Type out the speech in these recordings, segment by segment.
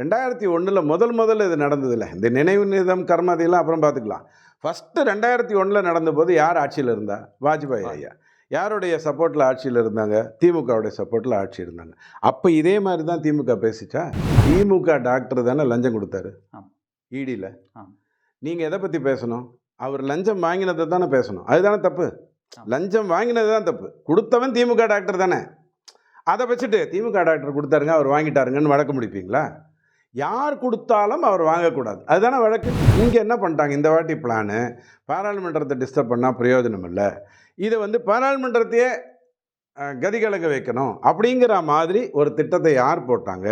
ரெண்டாயிரத்தி ஒன்றில் முதல் முதல்ல இது நடந்ததில்ல இந்த நினைவு நிதம் கர்மதியெல்லாம் அப்புறம் பார்த்துக்கலாம். ஃபஸ்ட்டு ரெண்டாயிரத்தி ஒன்றில் நடந்தபோது யார் ஆட்சியில் இருந்தா? வாஜ்பாய் ஐயா. யாருடைய சப்போர்ட்டில் ஆட்சியில் இருந்தாங்க? திமுகவுடைய சப்போர்ட்டில் ஆட்சி இருந்தாங்க. அப்போ இதே மாதிரி தான் திமுக பேசிச்சா? திமுக டாக்டர் தானே லஞ்சம் கொடுத்தாரு. இடியில் ஆமா. நீங்கள் எதை பற்றி பேசணும்? அவர் லஞ்சம் வாங்கினதை தானே பேசணும். அதுதானே தப்பு. லஞ்சம் வாங்கினது தான் தப்பு. கொடுத்தவன் திமுக டாக்டர் தானே. அதை வச்சுட்டு திமுக டாக்டர் கொடுத்தாருங்க அவர் வாங்கிட்டாருங்கன்னு வழக்கு முடிப்பீங்களா? யார் கொடுத்தாலும் அவர் வாங்கக்கூடாது. அதுதானே வழக்கு? இங்கே என்ன பண்ணிட்டாங்க? இந்த வாட்டி பிளானு பாராளுமன்றத்தை டிஸ்டர்ப் பண்ணால் பிரயோஜனம் இல்லை. இதை வந்து பாராளுமன்றத்தையே கதிகலங்க வைக்கணும் அப்படிங்கிற மாதிரி ஒரு திட்டத்தை யார் போட்டாங்க?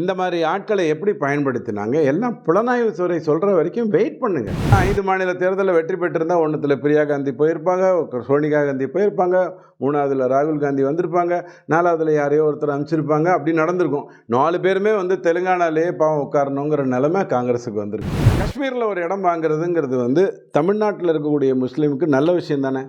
இந்த மாதிரி ஆட்களை எப்படி பயன்படுத்தினாங்க? எல்லாம் புலனாய்வு துறை சொல்கிற வரைக்கும் வெயிட் பண்ணுங்க. ஐந்து மாநில தேர்தலில் வெற்றி பெற்றிருந்தா ஒன்றுத்தில் பிரியா காந்தி போயிருப்பாங்க சோனிகா காந்தி போயிருப்பாங்க மூணாவதில் ராகுல் காந்தி வந்திருப்பாங்க நாலாவதில் யாரையோ ஒருத்தர் அனுப்பிச்சிருப்பாங்க அப்படி நடந்திருக்கும். நாலு பேருமே வந்து தெலுங்கானாலேயே பாவம் உட்காரணுங்கிற நிலைமை காங்கிரஸுக்கு வந்திருக்கு. காஷ்மீரில் ஒரு இடம் வாங்குறதுங்கிறது வந்து தமிழ்நாட்டில் இருக்கக்கூடிய முஸ்லீமுக்கு நல்ல விஷயம் தானே?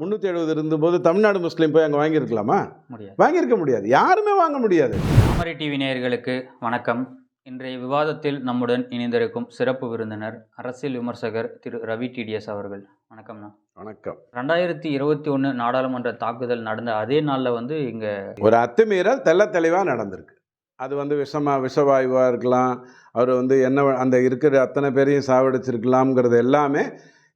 முந்நூற்றி எழுபது இருந்தபோது தமிழ்நாடு முஸ்லீம் போய் அங்கே வாங்கியிருக்கலாமா? முடியாது. வாங்கியிருக்க முடியாது. யாருமே வாங்க முடியாது. தாமரை டிவி நேயர்களுக்கு வணக்கம். இன்றைய விவாதத்தில் நம்முடன் இணைந்திருக்கும் சிறப்பு விருந்தினர் அரசியல் விமர்சகர் திரு ரவி டிடிஎஸ் அவர்கள். வணக்கம்ண்ணா வணக்கம். ரெண்டாயிரத்தி இருபத்தி ஒன்று நாடாளுமன்ற தாக்குதல் நடந்த அதே நாளில் வந்து இங்கே ஒரு அத்துமீறல் தெள்ள தெளிவாக நடந்திருக்கு. அது வந்து விஷமா விஷவாயுவாக இருக்கலாம். அவர் வந்து என்ன அந்த இருக்கிற அத்தனை பேரையும் சாவடிச்சிருக்கலாம்ங்கிறது எல்லாமே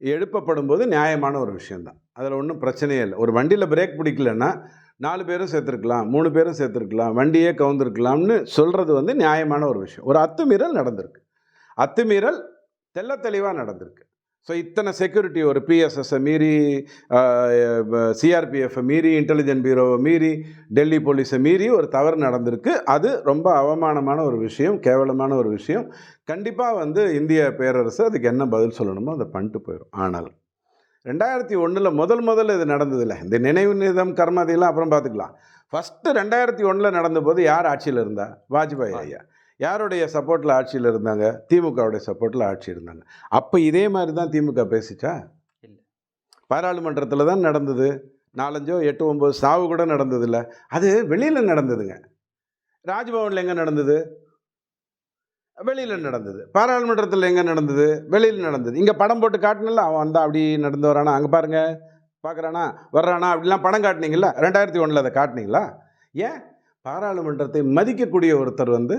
எழுப்பப்படும் போது நியாயமான ஒரு விஷயந்தான் அதில் ஒன்றும் பிரச்சனையே இல்லை. ஒரு வண்டியில் பிரேக் பிடிக்கலன்னா நாலு பேரும் சேர்த்துருக்கலாம் மூணு பேரும் சேர்த்துருக்கலாம் வண்டியே கவுந்திருக்கலாம்னு சொல்கிறது வந்து நியாயமான ஒரு விஷயம். ஒரு அத்துமீறல் நடந்திருக்கு. அத்துமீறல் தெள்ள தெளிவாக நடந்திருக்கு. ஸோ இத்தனை செக்யூரிட்டி ஒரு பிஎஸ்எஸ்ஸை மீறி சிஆர்பிஎஃப்பை மீறி இன்டெலிஜென்ட் பியூரோவை மீறி டெல்லி போலீஸை மீறி ஒரு தவறு நடந்திருக்கு. அது ரொம்ப அவமானமான ஒரு விஷயம் கேவலமான ஒரு விஷயம். கண்டிப்பாக வந்து இந்திய பேரரசு அதுக்கு என்ன பதில் சொல்லணுமோ அதை பண்ணிட்டு போயிடும் ஆனால் ரெண்டாயிரத்தி ஒன்றில் முதல் முதல்ல இது நடந்ததில்ல இந்த நினைவு நிதம் கர்மதியெல்லாம் அப்புறம் பார்த்துக்கலாம். ஃபஸ்ட்டு ரெண்டாயிரத்தி ஒன்றில் நடந்தபோது யார் ஆட்சியில் இருந்தா? வாஜ்பாய் ஐயா. யாருடைய சப்போர்ட்டில் ஆட்சியில் இருந்தாங்க? திமுகவுடைய சப்போர்ட்டில் ஆட்சி இருந்தாங்க. அப்போ இதே மாதிரி தான் திமுக பேசிச்சா? இல்ல. பாராளுமன்றத்தில் தான் நடந்தது. நாலஞ்சோ எட்டு ஒம்பது சாவு கூட நடந்ததில்ல. அது வெளியில் நடந்ததுங்க. ராஜ்பவனில் எங்கே நடந்தது? வெளியில் நடந்தது. பாராளுமன்றத்தில் எங்கே நடந்தது? வெளியில் நடந்தது. இங்கே படம் போட்டு காட்டினல அவன் வந்தா அப்படி நடந்து வரானா அங்கே பாருங்க. பார்க்குறானா வர்றானா? அப்படிலாம் படம் காட்டினீங்களா ரெண்டாயிரத்தி ஒன்றில் அதை காட்டினீங்களா? ஏன்? பாராளுமன்றத்தை மதிக்கக்கூடிய ஒருத்தர் வந்து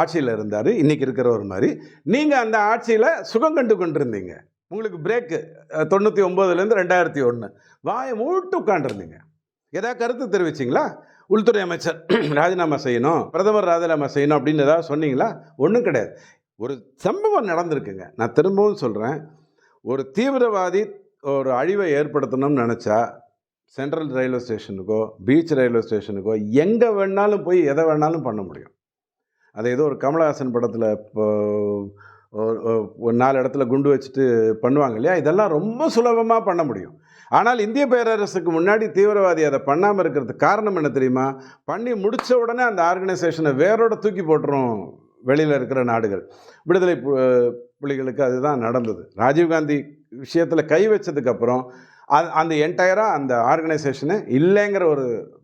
ஆட்சியில் இருந்தார். இன்றைக்கி இருக்கிற ஒரு மாதிரி. நீங்கள் அந்த ஆட்சியில் சுகம் கண்டு கொண்டிருந்தீங்க. உங்களுக்கு பிரேக்கு தொண்ணூற்றி ஒம்போதுலேருந்து ரெண்டாயிரத்தி ஒன்று வாயை மூட்டு உட்காண்டிருந்தீங்க ஏதாவது கருத்து தெரிவிச்சிங்களா? உள்துறை அமைச்சர் ராஜினாமா செய்யணும் பிரதமர் ராஜினாமா செய்யணும் அப்படின்னு ஏதாவது சொன்னீங்களா? ஒன்றும் கிடையாது. ஒரு சம்பவம் நடந்திருக்குங்க. நான் திரும்பவும் சொல்கிறேன் ஒரு தீவிரவாதி ஒரு அழிவை ஏற்படுத்தணும்னு நினச்சா சென்ட்ரல் ரயில்வே ஸ்டேஷனுக்கோ பீச் ரயில்வே ஸ்டேஷனுக்கோ எங்கே வேணாலும் போய் எதை வேணாலும் பண்ண முடியும். அது ஏதோ ஒரு கமலஹாசன் படத்தில் இப்போ ஒரு- நாலு இடத்துல குண்டு வச்சுட்டு பண்ணுவாங்க இல்லையா? இதெல்லாம் ரொம்ப சுலபமாக பண்ண முடியும். ஆனால் இந்திய பேரரசுக்கு முன்னாடி தீவிரவாதி அதை பண்ணாமல் இருக்கிறதுக்கு காரணம் என்ன தெரியுமா? பண்ணி முடித்த உடனே அந்த ஆர்கனைசேஷனை வேரோட தூக்கி போட்டுரும் வெளியில் இருக்கிற நாடுகள். விடுதலை பு- புலிகளுக்கு அதுதான் நடந்தது. ராஜீவ்காந்தி விஷயத்தில் கை வச்சதுக்கப்புறம் அது அந்த என்டையராக அந்த ஆர்கனைசேஷனு இல்லைங்கிற ஒரு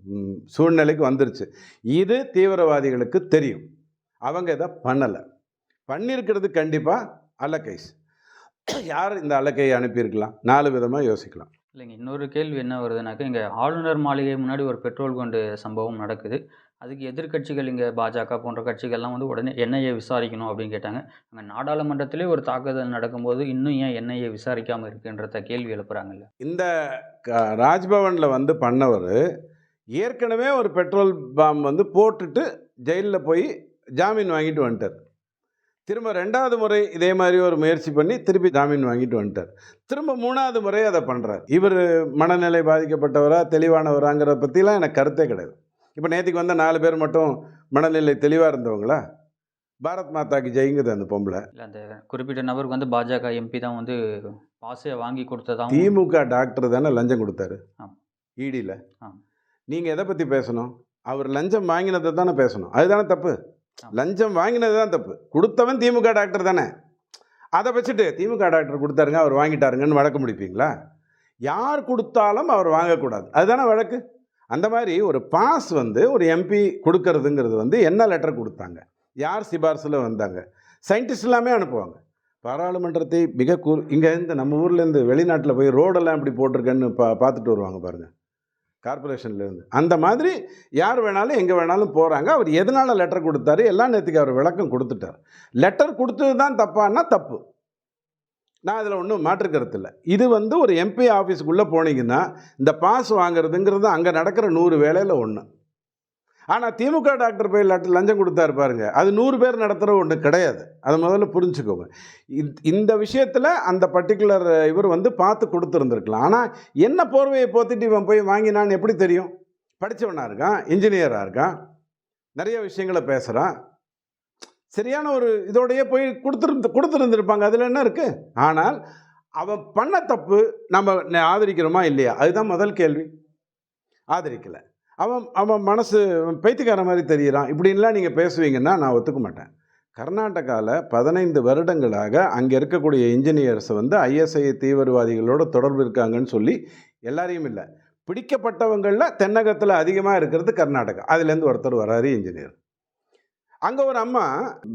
சூழ்நிலைக்கு வந்துருச்சு. இது தீவிரவாதிகளுக்கு தெரியும். அவங்க இதை பண்ணலை. பண்ணியிருக்கிறது கண்டிப்பாக அலக்கைஸ். யார் இந்த அலக்கையை அனுப்பியிருக்கலாம்? நாலு விதமாக யோசிக்கலாம். இல்லைங்க இன்னொரு கேள்வி என்ன வருதுனாக்கா இங்கே ஆளுநர் மாளிகை முன்னாடி ஒரு பெட்ரோல் குண்டு சம்பவம் நடக்குது. அதுக்கு எதிர்க்கட்சிகள் இங்கே பாஜக போன்ற கட்சிகள்லாம் வந்து உடனே என்ஐஏ விசாரிக்கணும் அப்படின்னு கேட்டாங்க. அங்கே நாடாளுமன்றத்திலே ஒரு தாக்குதல் நடக்கும்போது இன்னும் ஏன் என்ஐஏ விசாரிக்காமல் இருக்குன்றத கேள்வி எழுப்புறாங்கல்ல. இந்த ராஜ்பவனில் வந்து பண்ணவர் ஏற்கனவே ஒரு பெட்ரோல் பாம் வந்து போட்டுட்டு ஜெயிலில் போய் ஜாமீன் வாங்கிட்டு வந்துட்டார். திரும்ப ரெண்டாவது முறை இதே மாதிரி ஒரு முயற்சி பண்ணி திருப்பி ஜாமீன் வாங்கிட்டு வந்துட்டார். திரும்ப மூணாவது முறை அதை பண்ணுறார் இவர் மனநிலை பாதிக்கப்பட்டவரா தெளிவானவராங்கிறத பற்றிலாம் எனக்கு கருத்தே கிடையாது. இப்போ நேற்றுக்கு வந்த நாலு பேர் மட்டும் மனநிலை தெளிவாக இருந்தவங்களா? பாரத் மாதாக்கு ஜெயிங்குது அந்த பொம்பளை. இல்லை அந்த குறிப்பிட்ட நபருக்கு வந்து பாஜக எம்பி தான் வந்து பாஸே வாங்கி கொடுத்ததாகவும் திமுக டாக்டர் தானே லஞ்சம் கொடுத்தாரு. ஆமா. நீங்கள் எதை பற்றி பேசணும்? அவர் லஞ்சம் வாங்கினதை தானே பேசணும். அதுதானே தப்பு. லஞ்சம் வாங்கினது தான் தப்பு. கொடுத்தவன் திமுக டாக்டர் தானே. அதை வச்சுட்டு திமுக டாக்டர் கொடுத்தாருங்க அவர் வாங்கிட்டாருங்கன்னு வழக்கு முடிப்பீங்களா? யார் கொடுத்தாலும் அவர் வாங்கக்கூடாது. அதுதானே வழக்கு? அந்த மாதிரி ஒரு பாஸ் வந்து ஒரு எம்பி கொடுக்கறதுங்கிறது வந்து என்ன லெட்டர் கொடுத்தாங்க? யார் சிபாரிசில் வந்தாங்க? சயின்டிஸ்ட் எல்லாமே அனுப்புவாங்க. பாராளுமன்றத்தை மிக கூ இங்கேருந்து நம்ம ஊர்லேருந்து வெளிநாட்டில் போய் ரோடெல்லாம் இப்படி போட்டிருக்கேன்னு பா பார்த்துட்டு வருவாங்க பாருங்கள் கார்பரேஷன்லேருந்து அந்த மாதிரி யார் வேணாலும் எங்கே வேணாலும் போகிறாங்க. அவர் எதனால் லெட்டர் கொடுத்தாரு? எல்லாம் நேற்றுக்கு அவர் விளக்கம் கொடுத்துட்டார். லெட்டர் கொடுத்தது தான் தப்பான்னா தப்பு. நான் அதில் ஒன்றும் மாற்று கருத்து இல்லை. இது வந்து ஒரு எம்பி ஆஃபீஸுக்குள்ளே போனீங்கன்னா இந்த பாஸ் வாங்குறதுங்கிறது அங்கே நடக்கிற நூறு வேலையில் ஒன்று. ஆனால் திமுக டாக்டர் போய் லஞ்சம் கொடுத்தாரு பாருங்க. அது நூறு பேர் நடத்துகிற ஒன்று கிடையாது. அதை முதல்ல புரிஞ்சுக்கோங்க. இந்த- இந்த விஷயத்தில் அந்த பர்டிகுலர் இவர் வந்து பார்த்து கொடுத்துருந்துருக்கலாம். ஆனால் என்ன போர்வையை போத்திட்டு இவன் போய் வாங்கினான்னு எப்படி தெரியும்? படித்தவனாக இருக்கான் இன்ஜினியராக இருக்கான் நிறைய விஷயங்களை பேசுகிறான் சரியான ஒரு இதோடையே போய் கொடுத்துருந்து கொடுத்துருந்துருப்பாங்க. அதில் என்ன இருக்குது ஆனால் அவன் பண்ண தப்பு நம்ம ஆதரிக்கிறோமா இல்லையா? அதுதான் முதல் கேள்வி. ஆதரிக்கலை. அவன் அவன் மனசு பைத்தியக்கார மாதிரி தெரிகிறான் இப்படின்லாம் நீங்கள் பேசுவீங்கன்னா நான் ஒத்துக்க மாட்டேன். கர்நாடகாவில் பதினைந்து வருடங்களாக அங்கே இருக்கக்கூடிய இன்ஜினியர்ஸ் வந்து ஐஎஸ்ஐ தீவிரவாதிகளோட தொடர்பு இருக்காங்கன்னு சொல்லி எல்லாரையும் இல்லை. பிடிக்கப்பட்டவங்களில் தென்னகத்தில் அதிகமாக இருக்கிறது கர்நாடகா. அதுலேருந்து ஒருத்தர் வராரு இன்ஜினியர் அங்கே ஒரு அம்மா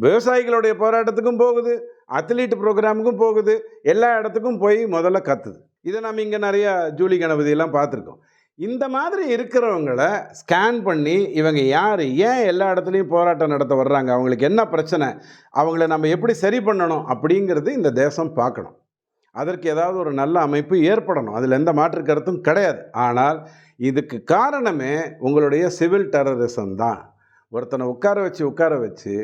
விவசாயிகளுடைய போராட்டத்துக்கும் போகுது அத்லீட் ப்ரோக்ராமுக்கும் போகுது எல்லா இடத்துக்கும் போய் முதல்ல கத்துது. இதை நம்ம இங்கே நிறையா ஜூலி கணபதியெல்லாம் பார்த்துருக்கோம். இந்த மாதிரி இருக்கிறவங்கள ஸ்கேன் பண்ணி இவங்க யார்? ஏன் எல்லா இடத்துலையும் போராட்டம் நடத்த வர்றாங்க? அவங்களுக்கு என்ன பிரச்சனை? அவங்கள நம்ம எப்படி சரி பண்ணணும்? அப்படிங்கிறது இந்த தேசம் பார்க்கணும். அதற்கு ஏதாவது ஒரு நல்ல அமைப்பு ஏற்படணும். அதில் எந்த மாற்று கருத்தும் கிடையாது. ஆனால் இதுக்கு காரணமே உங்களுடைய சிவில் டெரரிசம் தான். ஒருத்தனை உட்கார வச்சு உட்கார வச்சு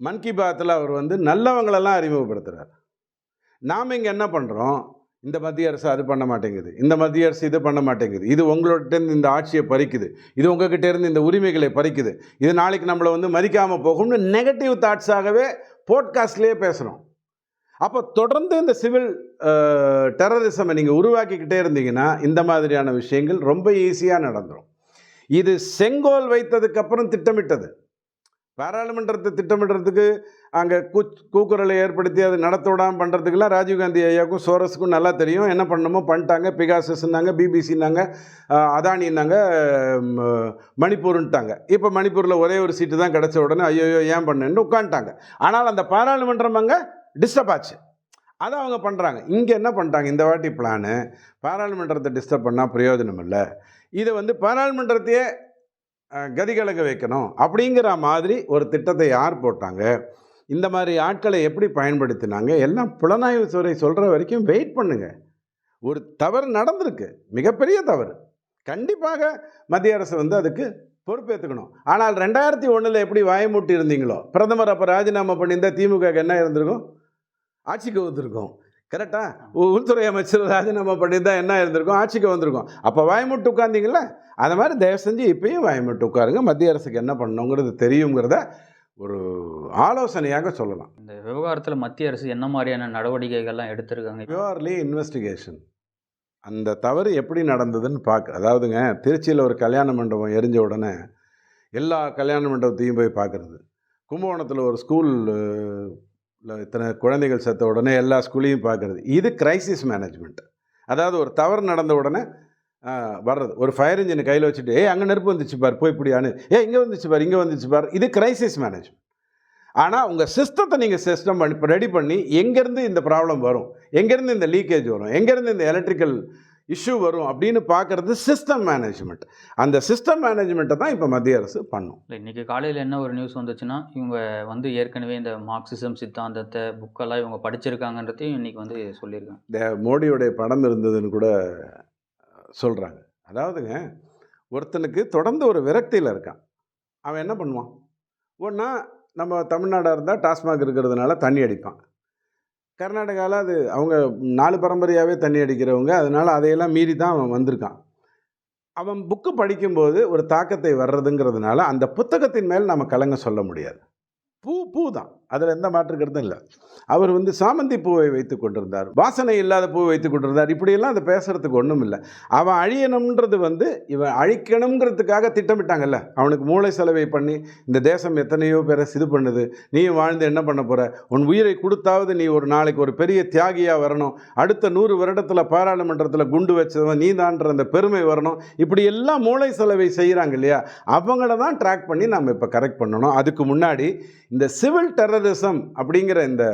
மன் கி பாத்தில் அவர் வந்து நல்லவங்களெல்லாம் அறிமுகப்படுத்துகிறார் நாம் இங்கே என்ன பண்ணுறோம் இந்த மத்திய அரசு அது பண்ண மாட்டேங்குது. இந்த மத்திய அரசு இது பண்ண மாட்டேங்குது. இது உங்கள்கிட்டருந்து இந்த ஆட்சியை பறிக்குது. இது உங்ககிட்ட இருந்து இந்த உரிமைகளை பறிக்குது. இது நாளைக்கு நம்மளை வந்து மதிக்காமல் போகும்னு நெகட்டிவ் தாட்ஸாகவே போட்காஸ்ட்லேயே பேசுகிறோம் அப்போ தொடர்ந்து இந்த சிவில் டெரரிசமை நீங்கள் உருவாக்கிக்கிட்டே இருந்தீங்கன்னா இந்த மாதிரியான விஷயங்கள் ரொம்ப ஈஸியாக நடந்துடும் இது செங்கோல் வைத்ததுக்கப்புறம் திட்டமிட்டது. பாராளுமன்றத்தை திட்டமிடுறதுக்கு அங்கே கூ கூக்குரலை ஏற்படுத்தி அது நடத்த விடாமல் பண்ணுறதுக்கெல்லாம் ராஜீவ்காந்தி ஐயாவுக்கும் சோரஸுக்கும் நல்லா தெரியும். என்ன பண்ணணுமோ பண்ணிட்டாங்க. பிகாசஸ்னாங்க பிபிசின்னாங்க அதானின்னாங்க மணிப்பூருன்ட்டாங்க. இப்போ மணிப்பூரில் ஒரே ஒரு சீட்டு தான் கிடச்ச உடனே ஐயோ ஏன் பண்ணுன்னு உட்காந்துட்டாங்க. ஆனால் அந்த பாராளுமன்றம் அங்கே டிஸ்டர்ப் ஆச்சு. அதை அவங்க பண்ணுறாங்க இங்கே என்ன பண்ணிட்டாங்க இந்த வாட்டி பிளானு பாராளுமன்றத்தை டிஸ்டர்ப் பண்ணால் பிரயோஜனம் இல்லை. இதை வந்து பாராளுமன்றத்தையே அஹ், கதிகலங்க வைக்கணும் அப்படிங்கிற மாதிரி ஒரு திட்டத்தை யார் போட்டாங்க? இந்த மாதிரி ஆட்களை எப்படி பயன்படுத்தினாங்க? எல்லாம் புலனாய்வு துறை சொல்கிற வரைக்கும் வெயிட் பண்ணுங்க. ஒரு தவறு நடந்திருக்கு. மிகப்பெரிய தவறு. கண்டிப்பாக மத்திய அரசு வந்து அதுக்கு பொறுப்பேற்றுக்கணும் ஆனால் ரெண்டாயிரத்தி ஒன்றில் எப்படி வாயமூட்டி இருந்தீங்களோ பிரதமர் அப்போ ராஜினாமா பண்ணியிருந்தா திமுக என்ன இருந்திருக்கும்? ஆட்சிக்கு வந்திருக்கும். கரெக்டா? உள்துறை அமைச்சர் ராஜினாமா பண்ணியிருந்தா என்ன இருந்திருக்கும்? ஆட்சிக்கு வந்திருக்கும். அப்போ வாயமுட்டு உட்காந்தீங்கல்ல அது மாதிரி தயவு செஞ்சு இப்பயும் வாயமுட்டு உட்காருங்க. மத்திய அரசுக்கு என்ன பண்ணணுங்கிறது தெரியுங்கிறத ஒரு ஆலோசனையாக சொல்லலாம். இந்த விவகாரத்தில் மத்திய அரசு என்ன மாதிரியான நடவடிக்கைகள்லாம் எடுத்திருக்காங்க? பியூர்லி இன்வெஸ்டிகேஷன் அந்த தவறு எப்படி நடந்ததுன்னு பார்க்க அதாவதுங்க திருச்சியில் ஒரு கல்யாண மண்டபம் எரிஞ்ச உடனே எல்லா கல்யாண மண்டபத்தையும் போய் பார்க்குறது கும்பகோணத்தில் ஒரு ஸ்கூல் இத்தனை குழந்தைகள் செத்த உடனே எல்லா ஸ்கூலையும் பார்க்குறது இது கிரைசிஸ் மேனேஜ்மெண்ட் அதாவது ஒரு தவறு நடந்த உடனே வர்றது. ஒரு ஃபயர் இன்ஜினை கையில் வச்சுட்டு ஏய் அங்கே நெருப்பு வந்துச்சு பார் போய் இப்படியானு ஏ இங்கே வந்துச்சு பார் இங்கே வந்துச்சு பார். இது கிரைசிஸ் மேனேஜ்மெண்ட் ஆனால் உங்கள் சிஸ்டத்தை நீங்கள் சிஸ்டம் பண்ணி ரெடி பண்ணி எங்கேருந்து இந்த ப்ராப்ளம் வரும்? எங்கேருந்து இந்த லீக்கேஜ் வரும்? எங்கேருந்து இந்த எலக்ட்ரிக்கல் இஷ்யூ வரும்? அப்படின்னு பார்க்குறது சிஸ்டம் மேனேஜ்மெண்ட் அந்த சிஸ்டம் மேனேஜ்மெண்ட்டை தான் இப்போ மத்திய அரசு பண்ணும். இல்லை இன்றைக்கி காலையில் என்ன ஒரு நியூஸ் வந்துச்சுன்னா இவங்க வந்து ஏற்கனவே இந்த மார்க்சிசம் சித்தாந்தத்தை புக்கெல்லாம் இவங்க படிச்சிருக்காங்கன்றதையும் இன்றைக்கி வந்து சொல்லியிருக்காங்க. இந்த மோடியோடைய படம் இருந்ததுன்னு கூட சொல்கிறாங்க அதாவதுங்க ஒருத்தனுக்கு தொடர்ந்து ஒரு விரக்தியில் இருக்கான். அவன் என்ன பண்ணுவான்? ஒன்றா நம்ம தமிழ்நாடாக இருந்தால் டாஸ்மாக் இருக்கிறதுனால தண்ணி அடிப்பான். கர்நாடகாவில் அது அவங்க நாலு பரம்பரையாகவே தண்ணி அடிக்கிறவங்க அதனால் அதையெல்லாம் மீறி தான் அவன் வந்திருக்கான். அவன் புக்கு படிக்கும்போது ஒரு தாக்கத்தை வர்றதுங்கிறதுனால அந்த புத்தகத்தின் மேல் நம்ம கலங்க சொல்ல முடியாது. பூ பூ தான். அதில் எந்த மாற்று கருத்தும் இல்லை. அவர் வந்து சாமந்தி பூவை வைத்து கொண்டிருந்தார். வாசனை இல்லாத பூவை வைத்து கொண்டிருந்தார். இப்படியெல்லாம் அதை பேசுகிறதுக்கு ஒன்றும் இல்லை. அவன் அழியணுன்றது வந்து இவன் அழிக்கணுங்கிறதுக்காக திட்டமிட்டாங்கல்ல. அவனுக்கு மூளை செலவை பண்ணி இந்த தேசம் எத்தனையோ பேரை இது பண்ணுது. நீயும் வாழ்ந்து என்ன பண்ண போகிற உன் உயிரை கொடுத்தாவது நீ ஒரு நாளைக்கு ஒரு பெரிய தியாகியாக வரணும். அடுத்த நூறு வருடத்தில் பாராளுமன்றத்தில் குண்டு வச்சவன் நீ தான்ற அந்த பெருமை வரணும். இப்படி எல்லாம் மூளை செலவை செய்கிறாங்க இல்லையா? அவங்கள தான் ட்ராக் பண்ணி நம்ம இப்போ கரெக்ட் பண்ணணும். அதுக்கு முன்னாடி இந்த சிவில் டெரர் டெரரிசம் அப்படிங்கிற இந்த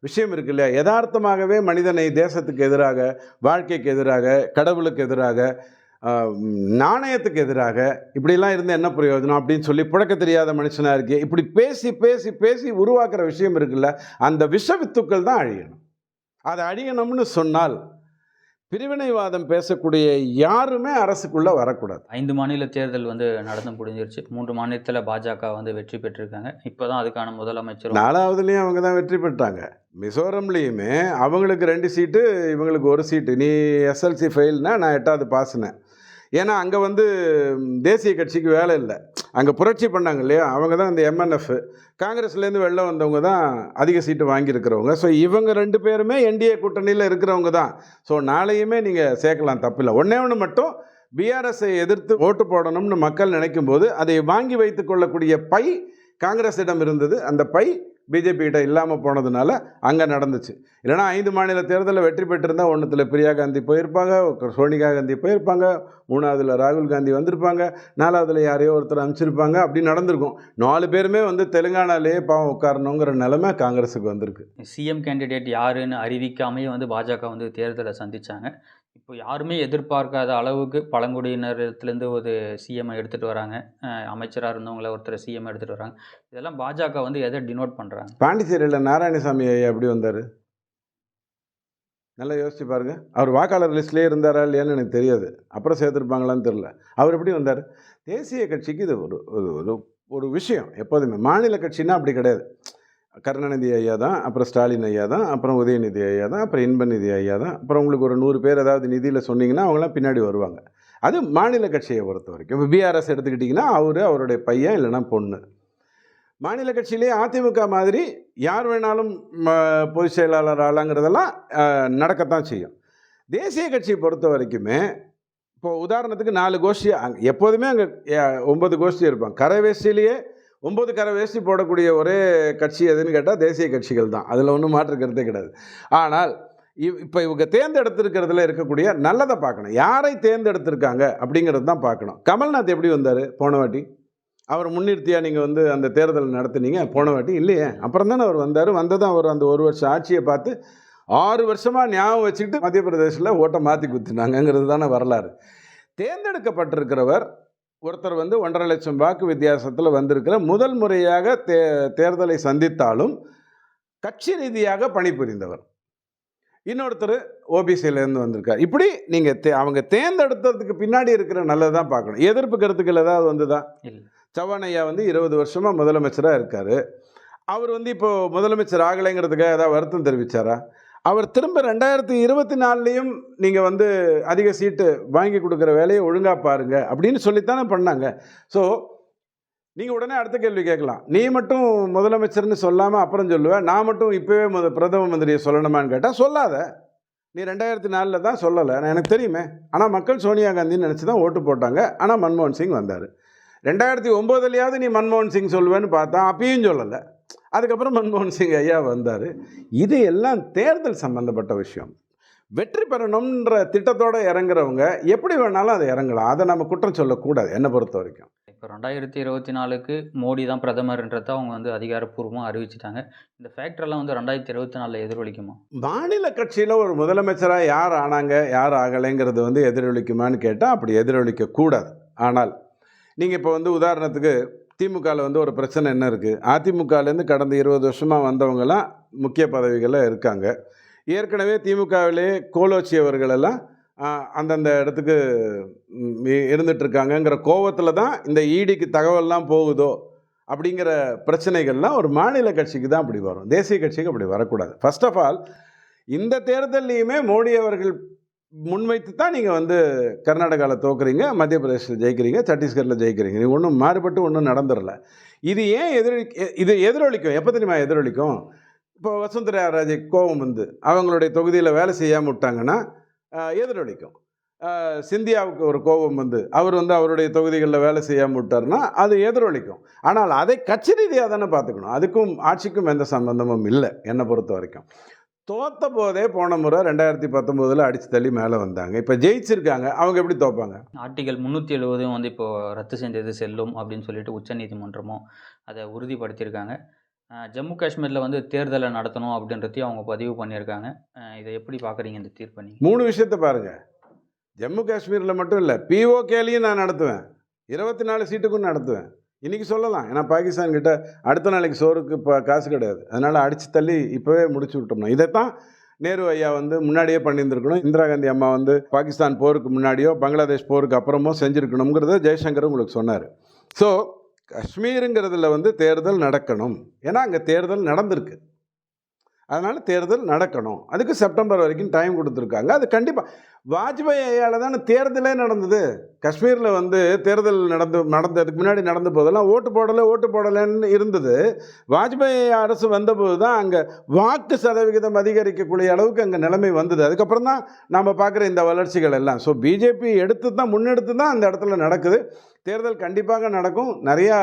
விஷயம் இருக்கு இல்லையா? யதார்த்தமாகவே மனிதனை தேசத்துக்கு எதிராக வாழ்க்கைக்கு எதிராக கடவுளுக்கு எதிராக நாணயத்துக்கு எதிராக இப்படிலாம் இருந்து என்ன பிரயோஜனம் அப்படின்னு சொல்லி புழக்க தெரியாத மனுஷனாக இருக்கே இப்படி பேசி பேசி பேசி உருவாக்குற விஷயம் இருக்குல்ல அந்த விஷ வித்துக்கள் தான் அழியணும். அதை அழியணும்னு சொன்னால் பிரிவினைவாதம் பேசக்கூடிய யாருமே அரசுக்குள்ளே வரக்கூடாது. ஐந்து மாநில தேர்தல் வந்து நடந்து முடிஞ்சிருச்சு. மூன்று மாநிலத்தில் பாஜக வந்து வெற்றி பெற்றிருக்காங்க. இப்போ தான் அதுக்கான முதலமைச்சரும் நாலாவதுலேயும் அவங்க தான் வெற்றி பெற்றாங்க. மிசோரம்லேயுமே அவங்களுக்கு ரெண்டு சீட்டு இவங்களுக்கு ஒரு சீட்டு. நீ எஸ்எல்சி ஃபெயில்னா நான் எட்டாவது பாஸ்னேன் ஏன்னா அங்கே வந்து தேசிய கட்சிக்கு வேலை இல்லை. அங்கே புரட்சி பண்ணாங்க இல்லையா? அவங்க தான் இந்த எம்என்எஃப் காங்கிரஸ்லேருந்து வெளில வந்தவங்க தான் அதிக சீட்டு வாங்கியிருக்கிறவங்க. ஸோ இவங்க ரெண்டு பேருமே என்டிஏ கூட்டணியில் இருக்கிறவங்க தான். ஸோ நாளையுமே நீங்கள் சேர்க்கலாம் தப்பில்லை. ஒன்றே ஒன்று மட்டும் பிஆர்எஸ்ஸை எதிர்த்து ஓட்டு போடணும்னு மக்கள் நினைக்கும் போது அதை வாங்கி வைத்துக்கொள்ளக்கூடிய பை காங்கிரஸிடம் இருந்தது. அந்த பை பிஜேபிகிட்ட இல்லாமல் போனதுனால அங்கே நடந்துச்சு. இல்லைனா ஐந்து மாநில தேர்தலில் வெற்றி பெற்றிருந்தால் ஒன்றுத்தில் பிரியா காந்தி போயிருப்பாங்க சோனிகா காந்தி போயிருப்பாங்க மூணாவதில் ராகுல் காந்தி வந்திருப்பாங்க நாலாவதில் யாரையோ ஒருத்தர் அனுப்பிச்சிருப்பாங்க அப்படி நடந்திருக்கும். நாலு பேருமே வந்து தெலுங்கானாலேயே பாவம் உட்காரணுங்கிற நிலைமை காங்கிரஸுக்கு வந்திருக்கு. சிஎம் கேண்டிடேட் யாருன்னு அறிவிக்காமையே வந்து பாஜக வந்து தேர்தலை சந்தித்தாங்க இப்போ யாருமே எதிர்பார்க்காத அளவுக்கு பழங்குடியினத்திலேருந்து ஒரு சிஎம்ஐ எடுத்துகிட்டு வராங்க. அமைச்சராக இருந்தவங்கள ஒருத்தர் சிஎம் எடுத்துகிட்டு வராங்க. இதெல்லாம் பாஜக வந்து எதை டினோட் பண்ணுறாங்க பாண்டிச்சேரியில் நாராயணசாமி ஐயா எப்படி வந்தார்? நல்லா யோசிச்சு பாருங்க. அவர் வாக்காளர் லிஸ்ட்லேயே இருந்தாரா இல்லையான்னு எனக்கு தெரியாது. அப்புறம் சேர்த்துருப்பாங்களான்னு தெரில அவர் எப்படி வந்தார்? தேசிய கட்சிக்கு இது ஒரு ஒரு ஒரு ஒரு விஷயம் எப்போதுமே. மாநில கட்சின்னா அப்படி கிடையாது. கருணாநிதி ஐயா தான் அப்புறம் ஸ்டாலின் ஐயா தான் அப்புறம் உதயநிதி ஐயா தான் அப்புறம் இன்பநிதி ஐயா தான் அப்புறம் உங்களுக்கு ஒரு நூறு பேர் ஏதாவது நிதியில் சொன்னீங்கன்னா அவங்களாம் பின்னாடி வருவாங்க. அது மாநில கட்சியை பொறுத்த வரைக்கும். இப்போ பிஆர்எஸ் எடுத்துக்கிட்டிங்கன்னா அவர் அவருடைய பையன் இல்லைன்னா பொண்ணு. மாநில கட்சியிலே அதிமுக மாதிரி யார் வேணாலும் ம, பொதுச் செயலாளர் ஆளாங்கிறதெல்லாம் நடக்கத்தான் செய்யும். தேசிய கட்சியை பொறுத்த வரைக்குமே இப்போது உதாரணத்துக்கு நாலு கோஷ்டி அங்கே எப்போதுமே அங்கே ஒன்பது கோஷ்டி இருப்பாங்க. கரை வேஷ்டிலேயே ஒம்பது கரை வேஷ்டி போடக்கூடிய ஒரே கட்சி எதுன்னு கேட்டால் தேசிய கட்சிகள் தான். அதில் ஒன்றும் மாற்றுக்கிறதே கிடையாது. ஆனால் இவ் இப்போ இவங்க தேர்ந்தெடுத்திருக்கிறதுல இருக்கக்கூடிய நல்லதை பார்க்கணும். யாரை தேர்ந்தெடுத்திருக்காங்க அப்படிங்கிறது தான் பார்க்கணும். கமல்நாத் எப்படி வந்தார் போன வாட்டி? அவர் முன்னிறுத்தியாக நீங்கள் வந்து அந்த தேர்தல் நடத்துனீங்க? போன வாட்டி இல்லையே. அப்புறம் தானே அவர் வந்தார். வந்ததும் அவர் அந்த ஒரு வருஷம் ஆட்சியை பார்த்து ஆறு வருஷமாக ஞாபகம் வச்சுக்கிட்டு மத்திய பிரதேசில் ஓட்டை மாற்றி குத்துனாங்கங்கிறது தானே வரலாறு. தேர்ந்தெடுக்கப்பட்டிருக்கிறவர் ஒருத்தர் வந்து ஒன்றரை லட்சம் வாக்கு வித்தியாசத்தில் வந்திருக்கிற முதல் முறையாக தே தேர்தலை சந்தித்தாலும் கட்சி ரீதியாக பணிபுரிந்தவர். இன்னொருத்தர் ஓபிசியிலேருந்து வந்திருக்கார். இப்படி நீங்கள் தே அவங்க தேர்ந்தெடுத்ததுக்கு பின்னாடி இருக்கிற நல்லதான் பார்க்கணும். எதிர்ப்பு கருத்துக்கள் ஏதாவது வந்துதா? இல்லை. சவான் ஐயா வந்து இருபது வருஷமாக முதலமைச்சராக இருக்கார். அவர் வந்து இப்போ முதலமைச்சர் ஆகலைங்கிறதுக்காக ஏதாவது வருத்தம் தெரிவித்தாரா அவர் திரும்ப ரெண்டாயிரத்தி இருபத்தி நாலுலேயும் நீங்கள் வந்து அதிக சீட்டு வாங்கி கொடுக்குற வேலையை ஒழுங்காக பாருங்க அப்படின்னு சொல்லித்தானே பண்ணாங்க. ஸோ நீங்கள் உடனே அடுத்த கேள்வி கேட்கலாம். நீ மட்டும் முதலமைச்சர்னு சொல்லாமல் அப்புறம் சொல்லுவேன் நான் மட்டும் இப்போவே முத பிரதம மந்திரியை சொல்லணுமான்னு கேட்டால் சொல்லாத. நீ ரெண்டாயிரத்தி நாலில் தான் சொல்லலை. நான் எனக்கு தெரியுமே. ஆனால் மக்கள் சோனியா காந்தின்னு நினச்சி தான் ஓட்டு போட்டாங்க. ஆனால் மன்மோகன் சிங் வந்தார். ரெண்டாயிரத்தி ஒம்போதுலையாவது நீ மன்மோகன் சிங் சொல்லுவேன்னு பார்த்தா அப்பயும் சொல்லலை. அதுக்கப்புறம் மன்மோகன் சிங் ஐயா வந்தார். இது எல்லாம் தேர்தல் சம்பந்தப்பட்ட விஷயம். வெற்றி பெறணுன்ற திட்டத்தோடு இறங்குறவங்க எப்படி வேணாலும் அதை இறங்கலாம். அதை நம்ம குற்றம் சொல்லக்கூடாது என்னை பொறுத்த வரைக்கும். இப்போ ரெண்டாயிரத்தி இருபத்தி நாலுக்கு மோடி தான் பிரதமர்ன்றதை அவங்க வந்து அதிகாரப்பூர்வமாக அறிவிச்சிட்டாங்க. இந்த ஃபேக்டரெல்லாம் வந்து ரெண்டாயிரத்தி இருபத்தி நாலில் எதிரொலிக்குமா? மாநில கட்சியில் ஒரு முதலமைச்சராக யார் ஆனாங்க யார் ஆகலைங்கிறது வந்து எதிரொலிக்குமான்னு கேட்டால் அப்படி எதிரொலிக்க கூடாது ஆனால் நீங்கள் இப்போ வந்து உதாரணத்துக்கு திமுகவில் வந்து ஒரு பிரச்சனை என்ன இருக்குது அதிமுகலேருந்து கடந்த இருபது வருஷமாக வந்தவங்கலாம் முக்கிய பதவிகளில் இருக்காங்க. ஏற்கனவே திமுகவிலே கோலோச்சி அவர்களெல்லாம் அந்தந்த இடத்துக்கு இருந்துகிட்ருக்காங்கங்கிற கோவத்தில் தான் இந்த ஈடிக்கு தகவல்லாம் போகுதோ அப்படிங்கிற பிரச்சனைகள்லாம் ஒரு மாநில கட்சிக்கு தான் அப்படி வரும். தேசிய கட்சிக்கு அப்படி வரக்கூடாது. ஃபர்ஸ்ட் ஆஃப் ஆல் இந்த தேர்தல்லையுமே மோடி அவர்கள் முன்வைத்து தான் நீங்கள் வந்து கர்நாடகாவில் தோக்குறீங்க மத்திய பிரதேசத்தில் ஜெயிக்கிறீங்க சத்தீஸ்கரில் ஜெயிக்கிறீங்க. நீங்கள் ஒன்றும் மாறுபட்டு ஒன்றும் நடந்துடல இது ஏன் எதிரொலி இது எதிரொலிக்கும்? எப்போ தெரியுமா எதிரொலிக்கும்? இப்போ வசுந்தரா ராஜே கோபம் வந்து அவங்களுடைய தொகுதியில் வேலை செய்யாமல் விட்டாங்கன்னா எதிரொலிக்கும். சிந்தியாவுக்கு ஒரு கோபம் வந்து அவர் வந்து அவருடைய தொகுதிகளில் வேலை செய்யாமல் விட்டார்னா அது எதிரொலிக்கும். ஆனால் அதை கட்சி ரீதியாக தானே பார்த்துக்கணும். அதுக்கும் ஆட்சிக்கும் எந்த சம்பந்தமும் இல்லை என்னை பொறுத்த வரைக்கும். தோத்த போதே போன முறை ரெண்டாயிரத்தி பத்தொம்போதில் அடித்து தள்ளி மேலே வந்தாங்க. இப்போ ஜெயிச்சிருக்காங்க. அவங்க எப்படி தோப்பாங்க? ஆர்டிகல் முந்நூற்றி எழுபதும் வந்து இப்போ ரத்து செஞ்சது செல்லும் அப்படின்னு சொல்லிட்டு உச்சநீதிமன்றமும் அதை உறுதிப்படுத்தியிருக்காங்க. ஜம்மு காஷ்மீரில் வந்து தேர்தலை நடத்தணும் அப்படின்றதையும் அவங்க பதிவு பண்ணியிருக்காங்க. இதை எப்படி பார்க்குறீங்க இந்த தீர்ப்பை நீங்க? மூணு விஷயத்தை பாருங்க. ஜம்மு காஷ்மீரில் மட்டும் இல்லை பிஓகேலையும் நான் நடத்துவேன். இருபத்தி நாலு சீட்டுக்கும் நடத்துவேன். இன்றைக்கி சொல்லலாம். ஏன்னா பாகிஸ்தான் கிட்ட அடுத்த நாளைக்கு சோறுக்கு இப்போ காசு கிடையாது. அதனால் அடித்து தள்ளி இப்போவே முடிச்சு விட்டோம்னா. இதைத்தான் நேரு ஐயா வந்து முன்னாடியே பண்ணியிருந்துருக்கணும். இந்திரா காந்தி அம்மா வந்து பாகிஸ்தான் போருக்கு முன்னாடியோ பங்களாதேஷ் போருக்கு அப்புறமோ செஞ்சுருக்கணுங்கிறத ஜெய்சங்கர் உங்களுக்கு சொன்னார். ஸோ காஷ்மீருங்கிறதுல வந்து தேர்தல் நடக்கணும். ஏன்னா அங்கே தேர்தல் நடந்திருக்கு. அதனால் தேர்தல் நடக்கணும். அதுக்கு செப்டம்பர் வரைக்கும் டைம் கொடுத்துருக்காங்க. அது கண்டிப்பாக வாஜ்பாய் ஐயால தானே தேர்தலே நடந்தது. காஷ்மீரில் வந்து தேர்தல் நடந்து நடந்ததுக்கு முன்னாடி நடந்த போதெல்லாம் ஓட்டு போடலை ஓட்டு போடலைன்னு இருந்தது. வாஜ்பாய் அரசு வந்தபோது தான் அங்கே வாக்கு சதவிகிதம் அதிகரிக்கக்கூடிய அளவுக்கு அங்கே நிலைமை வந்தது. அதுக்கப்புறம் தான் நம்ம பார்க்குற இந்த வளர்ச்சிகள் எல்லாம். ஸோ பிஜேபி எடுத்து தான் முன்னெடுத்து தான் அந்த இடத்துல நடக்குது. தேர்தல் கண்டிப்பாக நடக்கும். நிறையா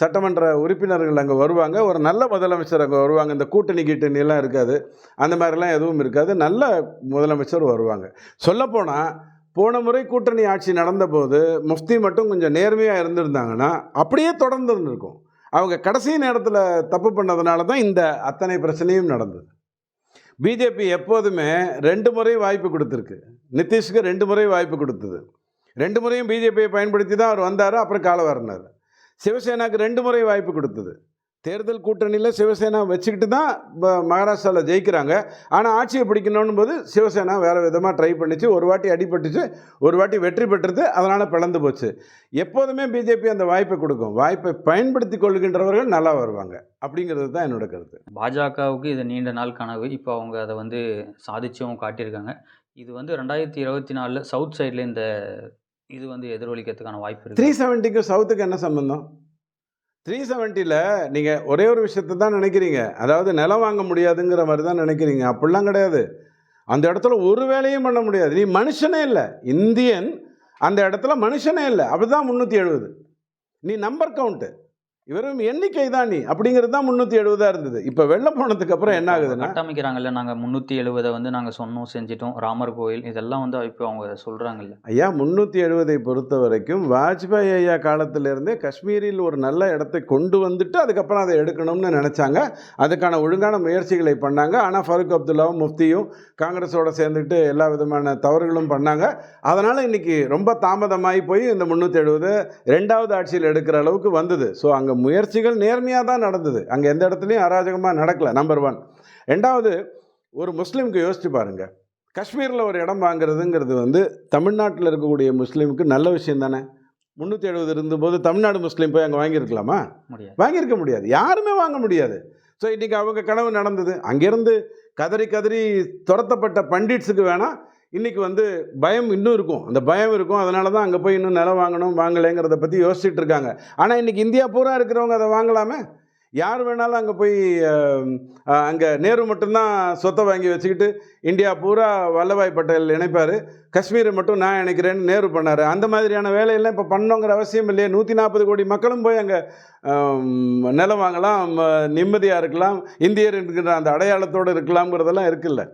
சட்டமன்ற உறுப்பினர்கள் அங்கே வருவாங்க. ஒரு நல்ல முதலமைச்சர் அங்கே வருவாங்க. இந்த கூட்டணி கீட்டணியெல்லாம் இருக்காது. அந்த மாதிரிலாம் எதுவும் இருக்காது. நல்ல முதலமைச்சர் வருவாங்க. சொல்லப்போனால் போன முறை கூட்டணி ஆட்சி நடந்தபோது முஃப்தி மட்டும் கொஞ்சம் நேர்மையாக இருந்திருந்தாங்கன்னா அப்படியே தொடர்ந்து இருந்திருக்கும் அவங்க கடைசி நேரத்தில் தப்பு பண்ணதுனால தான் இந்த அத்தனை பிரச்சனையும் நடந்தது. பிஜேபி எப்போதுமே ரெண்டு முறை வாய்ப்பு கொடுத்துருக்கு. நிதிஷ்க்கு ரெண்டு முறை வாய்ப்பு கொடுத்தது. ரெண்டு முறையும் பிஜேபியை பயன்படுத்தி தான் அவர் வந்தார் அப்புறம் காலவரனார். வரனார் ரெண்டு முறை வாய்ப்பு கொடுத்தது. தேர்தல் கூட்டணியில் சிவசேனா வச்சுக்கிட்டு தான் மகாராஷ்டிராவில் ஜெயிக்கிறாங்க. ஆனால் ஆட்சியை பிடிக்கணும் போது சிவசேனா வேறு விதமாக ட்ரை பண்ணிச்சு. ஒரு வாட்டி அடிபட்டுச்சு ஒரு வாட்டி வெற்றி பெற்றது அதனால் பிளந்து போச்சு. எப்போதுமே பிஜேபி அந்த வாய்ப்பை கொடுக்கும். வாய்ப்பை பயன்படுத்தி கொள்கின்றவர்கள் நல்லா வருவாங்க. அப்படிங்கிறது தான் என்னோட கருத்து. பாஜகவுக்கு இது நீண்ட நாள் கனவு. இப்போ அவங்க அதை வந்து சாதிச்சும் காட்டியிருக்காங்க. இது வந்து ரெண்டாயிரத்தி இருபத்தி நாலில் சவுத் சைடில் இந்த இது வந்து எதிரொலிக்கிறதுக்கான வாய்ப்பு த்ரீ செவன்ட்டிக்கும் சவுத்துக்கு என்ன சம்பந்தம்? த்ரீ செவன்ட்டியில் நீங்கள் ஒரே ஒரு விஷயத்தை தான் நினைக்கிறீங்க. அதாவது நிலம் வாங்க முடியாதுங்கிற மாதிரி தான் நினைக்கிறீங்க. அப்படிலாம் கிடையாது. அந்த இடத்துல ஒரு வேலையும் பண்ண முடியாது. நீ மனுஷனே இல்லை. இந்தியன் அந்த இடத்துல மனுஷனே இல்லை. அப்படி தான் முந்நூற்றி எழுபது நீ நம்பர் கவுண்ட்டு இவரும் எண்ணிக்கை தான் நீ. அப்படிங்கிறது தான் முந்நூற்றி எழுபதாக இருந்தது. இப்போ வெளில போனதுக்கு அப்புறம் என்ன ஆகுதுன்னா கட்டமைக்கிறாங்கல்ல நாங்கள் முந்நூற்றி எழுபதை வந்து நாங்கள் சொன்னோம் செஞ்சிட்டோம். ராமர் கோயில் இதெல்லாம் வந்து இப்போ அவங்க சொல்கிறாங்கல்ல ஐயா முந்நூற்றி எழுபதை பொறுத்த வரைக்கும் வாஜ்பாய் ஐயா காலத்திலிருந்தே காஷ்மீரில் ஒரு நல்ல இடத்தை கொண்டு வந்துட்டு அதுக்கப்புறம் அதை எடுக்கணும்னு நினச்சாங்க. அதுக்கான ஒழுங்கான முயற்சிகளை பண்ணாங்க. ஆனால் ஃபருக் அப்துல்லாவும் முஃப்தியும் காங்கிரஸோட சேர்ந்துக்கிட்டு எல்லா விதமான தவறுகளும் பண்ணாங்க. அதனால் இன்னைக்கு ரொம்ப தாமதமாகி போய் இந்த முந்நூற்றி எழுபது ரெண்டாவது ஆட்சியில் எடுக்கிற அளவுக்கு வந்தது. ஸோ அங்கே முயற்சிகள் நேர்மையாக தான் நடந்தது. அங்கே எந்த இடத்துலையும் அராஜகமாக நடக்கல நம்பர் ஒன் ரெண்டாவது ஒரு முஸ்லீமுக்கு யோசிச்சு பாருங்க. காஷ்மீரில் ஒரு இடம் வாங்குறதுங்கிறது வந்து தமிழ்நாட்டில் இருக்கக்கூடிய முஸ்லீமுக்கு நல்ல விஷயம் தானே? முந்நூற்றி எழுபது இருந்தபோது தமிழ்நாடு முஸ்லீம் போய் அங்கே வாங்கியிருக்கலாமா? வாங்கியிருக்க முடியாது. யாருமே வாங்க முடியாது. ஸோ இன்றைக்கி அவங்க கனவு நடந்தது. அங்கேருந்து கதறி கதறி துரத்தப்பட்ட பண்டிட்ஸுக்கு வேணால் இன்றைக்கி வந்து பயம் இன்னும் இருக்கும். அந்த பயம் இருக்கும். அதனால தான் அங்கே போய் இன்னும் நிலம் வாங்கணும் வாங்கலைங்கிறத பற்றி யோசிச்சுட்டு இருக்காங்க. ஆனால் இன்றைக்கி இந்தியா பூரா இருக்கிறவங்க அதை வாங்கலாமே? யார் வேணாலும் அங்கே போய் அங்கே நேரு மட்டும்தான் சொத்தை வாங்கி வச்சுக்கிட்டு இந்தியா பூரா வல்லபாய் பட்டேல் இணைப்பார். காஷ்மீரை மட்டும் நான் இணைக்கிறேன்னு நேரு பண்ணார். அந்த மாதிரியான வேலையெல்லாம் இப்போ பண்ணோங்கிற அவசியம் இல்லையே. நூற்றி நாற்பது கோடி மக்களும் போய் அங்கே நிலம் வாங்கலாம். நிம்மதியாக இருக்கலாம். இந்தியர் என்கிற அந்த அடையாளத்தோடு இருக்கலாம்ங்கிறதெல்லாம் இருக்குல்ல.